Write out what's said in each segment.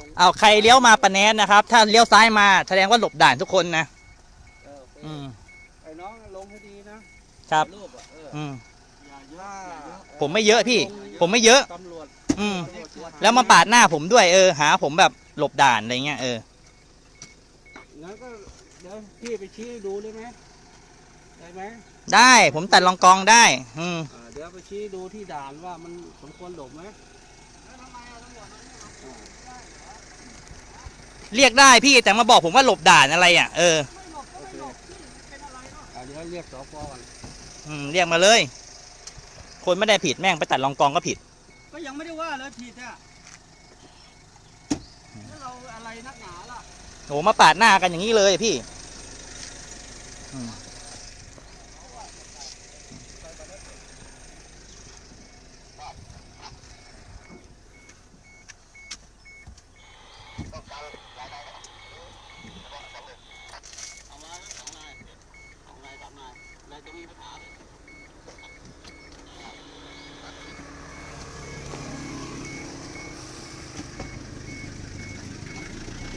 ของเอาใครเลี้ยวมาปะแนนนะครับ ถ้าเลี้ยวซ้ายมาแสดงว่าหลบด่านทุกคนนะเออโอเคอืมไอ้น้องลงให้ดีนะครับ รูปอะเอออืม อย่าเยอะอย่าเยอะผมไม่เยอะพี่ ผมไม่เยอะ ตำรวจอืมตำรจเสียหยแล้วมาปาดหน้าผมด้วยเออหา ผมแบบหลบด่านอะไรเงี้ยเอองั้นก็เดี๋ยวพี่ไปชี้ดูได้ไหมได้ไหมได้ผมตัดรองกองได้ อืม อ่าเดี๋ยวไปชี้ดูที่ด่านว่ามันสมควรหลบไหม เรียกได้พี่แต่มาบอกผมว่าหลบด่านอะไรอะเอออ่าเดี๋ยวเรียกสพก่อนอืมเรียกมาเลย คนไม่ได้ผิดแม่งไปตัดรองกองก็ผิด ก็ยังไม่ได้ว่าเลยผิดอะแล้วเราอะไรนักหนาล่ะโหมาปาดหน้ากันอย่างนี้เลยพี่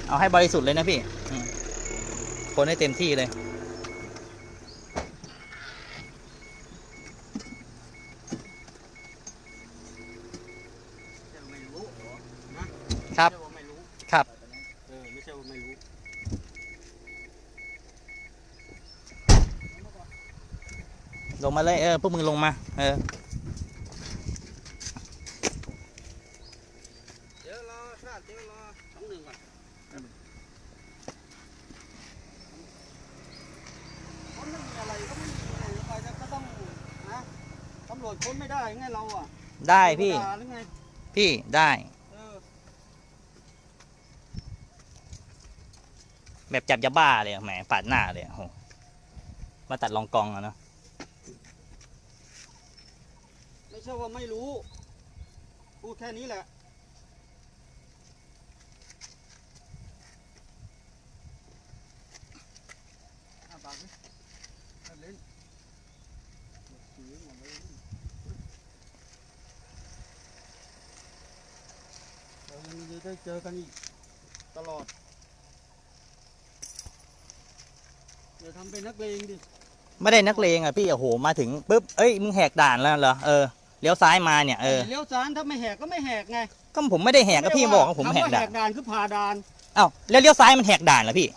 เอาให้บริสุทธิ์เลยนะพี่อืมคนให้เต็มที่เลยไม่รู้เหรอนะครับไม่ใช่ว่าไม่รู้ครับเออไม่ใช่ว่าไม่รู้ลงมาเลยเออพวกมึงลงมา เออ เดี๋ยวรอชาติเดี๋ยวรอสองหนึ่งก่อนเขาไม่มีอะไรก็ไม่มีอะไรไปก็ต้องนะตำ รวจค้นไม่ได้ไงเราอะได้พี่ ธรรมดาหรือไงพี่ได้ เออแบบจับยาบ้าเลยอะแหมปาดหน้าเลยอะโหมาตัดรองกองอะเนอะไม่ใช่ว่าไม่รู้พูดแค่นี้แหละอะบางดิเอาเล่นถือหมดเลย เรายังจะได้เจอกันอีกตลอดอย่าทำเป็นนักเลงดิไม่ได้นักเลงอะพี่โอ้โหมาถึงปุ๊บเอ้ยมึงแหกด่านแล้วเหรอเออเลี้ยวซ้ายมาเนี่ยเออเลี้ยวซ้ายถ้าไม่แหกก็ไม่แหกไงก็ผมไม่ได้แหกก็พี่บอกว่าผมคำแหกว่าด่าแหนกด่านคือผ่าด่านอ้าวแล้วเลี้ยวซ้ายมันแหกด่านเหรอพี่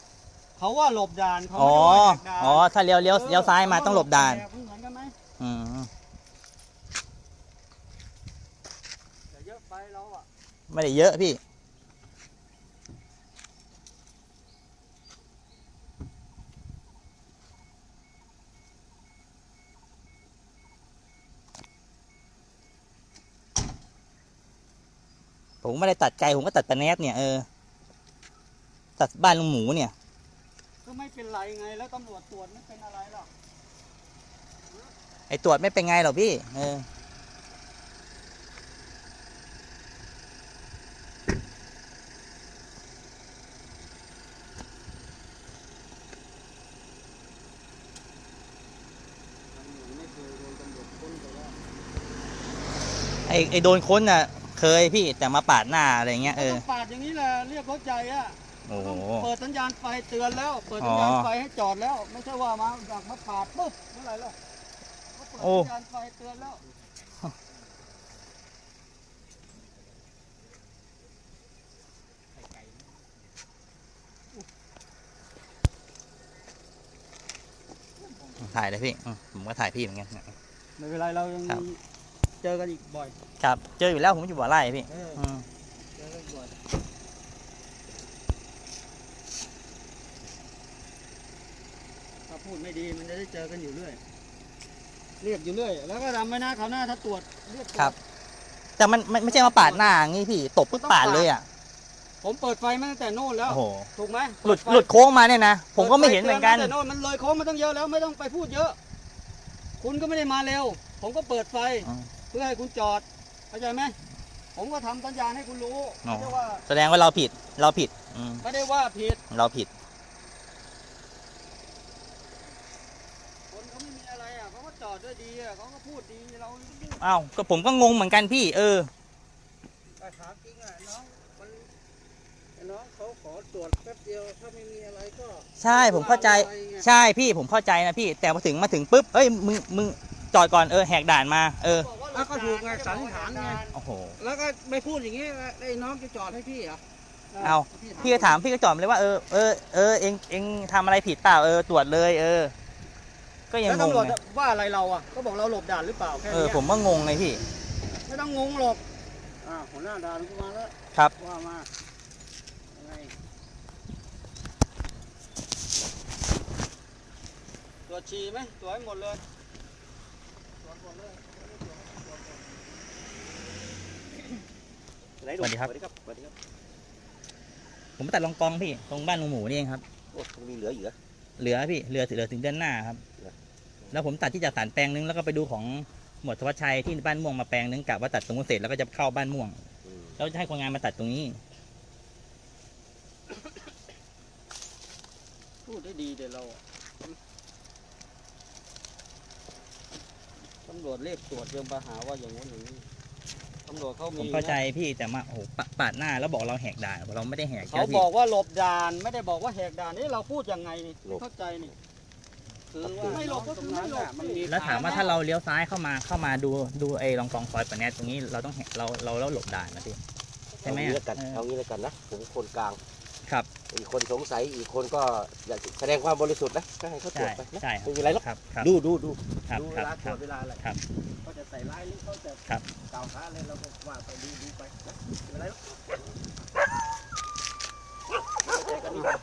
เขาว่าหลบด่านเขาอ๋อไม่ได้ว่าแหกด่านอ๋อถ้าเลี้ยวเลี้ยวเลี้ยวซ้ายมาต้องหลบด่าน แหกเหมือนกันไหม อืม อย่าเยอะไปเราอะ ไม่ได้เยอะพี่ ผมไม่ได้ตัดไกลผมก็ตัดตะแนบเนี่ยเออ ตัดบ้านลุงหมูเนี่ย ก็ไม่เป็นไรไงแล้วตำรวจตรวจไม่เป็นอะไรหรอก ไอตรวจไม่เป็นไงหรอกพี่ เออ ไม่เคยโดนตำรวจค้นแต่ว่า ไอไอโดนค้นอะ เคยพี่แต่มาปาดหน้าอะไรเงี้ยเอก็อต้องปาดอย่างนี้แหละเรียกรถใหญ่อะโอ้โหต้องเปิดสัญญาณไฟเตือนแล้ว เปิดสัญญาณอ๋อไฟให้จอดแล้ว ไม่ใช่ว่ามาอยากมาปาดปุ๊บเมื่อไหร่ล่ะก็เปิดโอ้สัญญาณไฟเตือนแล้วถ่ายเลยพี่อืมผมก็ถ่ายพี่เหมือนกันไม่เป็นไรเรายังครับมี เจอกันอีกบ่อยครับ เจออยู่แล้วผมอยู่บ่อไร่พี่เอออืมเจอกันอีกบ่อยถ้าพูดไม่ดีมันจะได้เจอกันอยู่เรื่อยเรียกอยู่เรื่อย แล้วก็ทำไว้นะคราวหน้าถ้าตรวจเรียกตวจ ครับ แต่มันมันไม่ใช่มาปาดหน้าอย่างงี้พี่ตบปุ๊บปาดเลยอะผมเปิดไฟมาตั้งแต่โน่นแล้ว โอ้โหถูกไหมหลุดเปิไฟหลุดโค้งมาเนี่ยนะผมก็ไม่เห็นเหมือนกัน ปิดไฟตืตั้งแต่โน่นมันเลยโค้งมาตั้งเยอะแล้วไม่ต้องไปพูดเยอะ คุณก็ไม่ได้มาเร็ว ผมก็เปิดไฟ อืมเพื่อให้คุณจอดเข้าใจไหมผมก็ทำสัญญาณให้คุณรู้อ๋อ ไม่ได้ว่าแสดงว่าเราผิด เราผิดอืมไม่ได้ว่าผิดเราผิด คนเขาไม่มีอะไรอะเขาก็จอดด้วยดีอะเขาก็พูดดีเราพูดอ้าว ก็ผมก็งงเหมือนกันพี่ เออ แต่ถามจริงอะน้องมันไอ้น้องเขาขอตรวจแป๊บเดียวถ้าไม่มีอะไรก็ใช่ ผมเข้าใจว่ไปไงใช่พี่ ผมเข้าใจนะพี่ แต่พอถึงมาถึงปุ๊บ เอ้ย มึง มึง จอดก่อน เออ แหกด่านมา เออ บอกว่า แล้วก็ถูกไงสันนิษฐานไงโอ้โห แล้วก็ไม่พูดอย่างนี้ไอ้น้องจะจอดให้พี่เหรอเอาพี่ก็ถามพี่ก็จอดมาเลยว่าเออเออเออเองเองทำอะไรผิดเปล่าเออตรวจเลย เออ ก็ยังแล้วงงตำรวจไงว่าอะไรเราอะก็บอกเราหลบด่านหรือเปล่าแค่เอนี้อผมก็งงเลยพี่ ไม่ต้องงงหรอกอ่าหัวหน้าด่านก็มาแล้วครับ ว่ามายังไงตรวจฉี่ไหมตรวจให้หมดเลย สวัสดีครับ สวัสดีครับ สวัสดีครับ ผมมาตัดรองกองพี่ ตรงบ้านลุงหมูนี่เองครับ โอ้มีเหลืออยู่เหรอเหลือพี่ เหลือเหลือถึงเดือนหน้าครับเหลือแล้วผมตัดที่จากสารแปลงนึงแล้วก็ไปดูของหมวดธวัชชัยที่บ้านม่วงมาแปลงนึงกะว่าตัดตรงนู้นเสร็จแล้วก็จะเข้าบ้านม่วงอืมแล้วจะให้คนงานมาตัดตรงนี้ พูดได้ดีเดี๋ยวเราอะตำรวจเรียกตรวจยังมาหาว่าอย่างนู้นอย่างนี้ ตำรวจเขาผมีมเข้าใจนะพี่แต่มาโอ้โหปะปาดหน้าแล้วบอกเราแหกด่านเราไม่ได้แหกเขาจ้พี่บอกว่าหลบด่านไม่ได้บอกว่าแหกด่านนี่เราพูดยังไงนี่ไม่เข้าใจนี่คือว่าไม่หลบก็ตคืรองไม่นั้นหลบน่ะมันมีแล้วถามว่าถ้าเราเลี้ยวซ้ายเข้ามาเข้ามาดูดูไอ้รองกองซอยปะแนตตรงนี้เราต้องแหกเราเราเราหลบด่านนะพี่ใช่เอาไหมงี้อะแล้วกันเออเอางี้แล้วกันนะผมคนกลาง ครับ อีกคนสงสัยอีกคนก็อยากจะแสดงความบริสุทธิ์นะก็ให้เขาตรวใช่จไปนะใช่ครับ ไม่มีอะไรหรอกครับครับดูดูดูครับดูคเวรับลาตครรัวบ จเวลาอะไรครับเขาจะใส่ร้ายหรือเขาจะครับ กล่าวหาอะไรเราก็ว่าไปดูดูไปนะไม่เป็นไรหรอกใจกันดีกว่า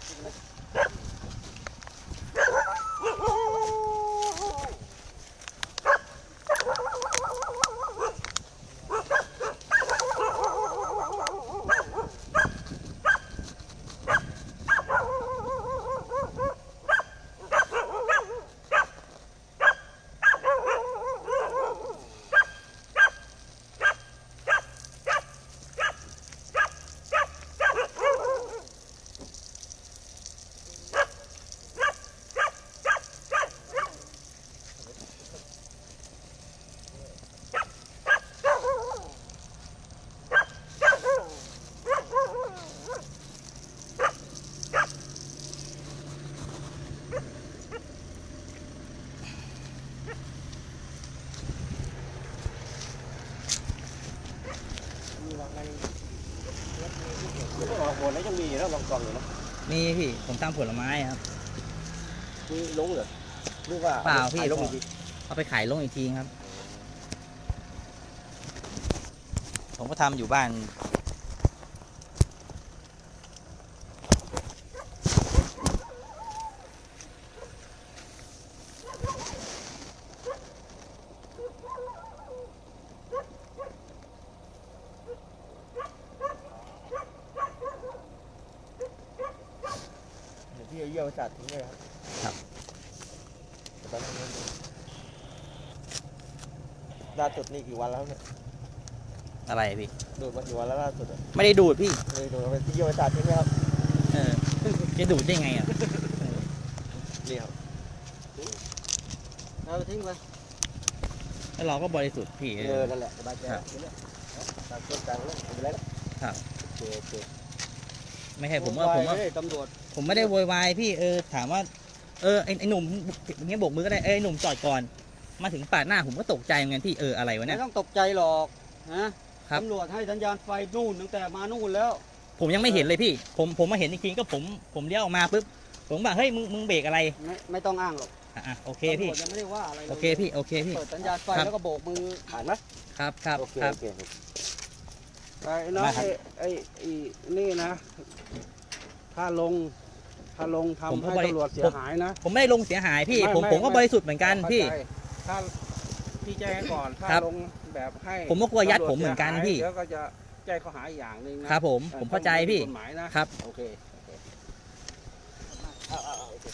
ก็ออกหมดแล้วยัง มีอยู่แล้วลองกองอยู่นะนี่พี่ผมตามผลไม้ครับ มีลงเหรอหรือว่าเปล่าพี่ ขยลงอีกทีเอาไปขายลงอีกทีครับ ผมก็ทำอยู่บ้าน เดี๋ยวพี่เอาเยี่ยวไปจัดทิ้งเลยครับครับตอนนี้ล่าสุดนี่กี่วันแล้วเนี่ยอะไรพี่ ดูดมากี่วันแล้วล่าสุดอะไม่ได้ดูดพี่เลยดูดเอาไปที่เยี่ยวไปจัดทิ้งเลยครับเออจะดูดได้ไงอะนี่ครับเราทิ้งไปแล้วเราก็บริสุทธิ์พี่เอเอออนั่นแหละสบายใจครับนี่แหละต่างคนต่างเล่นไม่เป็นไรหรอกครับโอเคโอเค ไม่ใช่ผมว่าผมว่าไได้ตำรวจผมไม่ได้โวยวายพี่เออถามว่า เออไอ้ไอ้หนุ่มอย่างเงี้ยโบกมือก็ได้เออไอ้หนุ่มจอดก่อน มาถึงปาดหน้าผมก็ตกใจเหมือนกันพี่เอออะไรวะไม่เนี่ย ต้องตกใจหรอกนะครับตำรวจให้สัญญาณไฟนู่นตั้งแต่มานู่นแล้ว ผมยังไม่เห็นเลยพี่ ผมผมมาเห็นจริงๆก็ผมผมเลี้ยวออกมาปุ๊บผมบอกเฮ้ยมึงมึงเบรกอะไรไม่ไม่ต้องอ้างหรอกอะอะโอเคพี่ตำรวจยังไม่ได้ว่าอะไรลยโอเคพี่โอเคพี่ เปิดสัญญาณไฟครับ แล้วก็โบกมือผ่านไหมครับครับโอเคครับ โอเค ไอ้น้องมาครับไอ้ไอ้ไอ้นี่นะ ถ้าลงถ้าลงผมทำก็ให้บริ ตำรวจเสียหายนะ ผมไม่ได้ลงเสียหายพี่ ไม่ผมไม่ผมก็ไม่ บริสุทธิ์เหมือนกันพี่ เข้าใจถ้าพี่แจ้งก่อนถ้าครับลงแบบให้ผมก็กลัวยัดตำรจผมเหมือนกันสียายพี่เดี๋ยวก็จะแจ้งข้อหาอีกอย่างหนึ่งนะครับ ผมผมเข้าใจพี่ กฎหมายนะครับ โอเคโอเคเอาเอาเอาโอเค